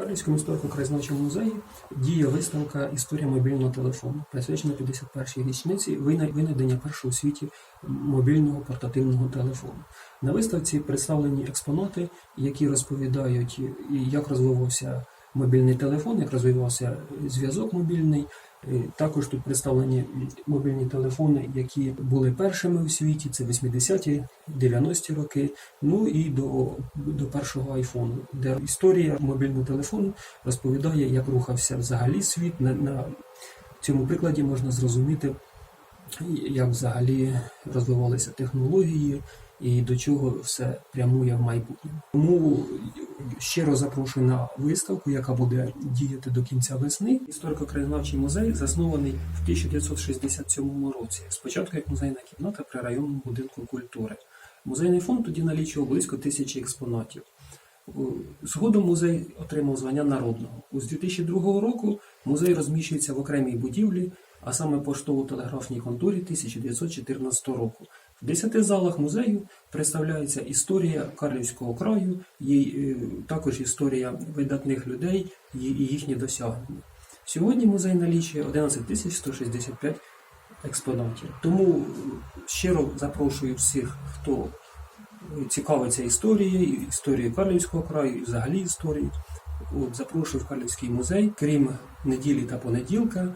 Карлівському історико-краєзнавчому музеї діє виставка Історія мобільного телефону, присвячена 51-й річниці вина- винайдення першого у світі мобільного портативного телефону. На виставці представлені експонати, які розповідають, як розвивався мобільний телефон, як розвивався зв'язок мобільний. Е, Також тут представлені мобільні телефони, які були першими у світі, це 80-ті, 90-ті роки, ну і до, до першого айфону, де історія мобільного телефону розповідає, як рухався взагалі світ. На, на цьому прикладі можна зрозуміти, як взагалі розвивалися технології і до чого все прямує в майбутньому. Тому щиро запрошую на виставку, яка буде діяти до кінця весни. Історико-краєзнавчий музей заснований в 1967 році. Спочатку як музейна кімната при районному будинку культури. Музейний фонд тоді налічував близько тисячі експонатів. Згодом музей отримав звання народного. З 2002 року музей розміщується в окремій будівлі, а саме поштово-телеграфній конторі 1914 року. В 10 залах музею представляється історія Карлівського краю, їй, е, також історія видатних людей і їхні досягнення. Сьогодні музей налічує 11 165 експонатів. Тому щиро запрошую всіх, хто цікавиться історією, історією Карлівського краю і взагалі історією. От, запрошую в Карлівський музей. Крім неділі та понеділка,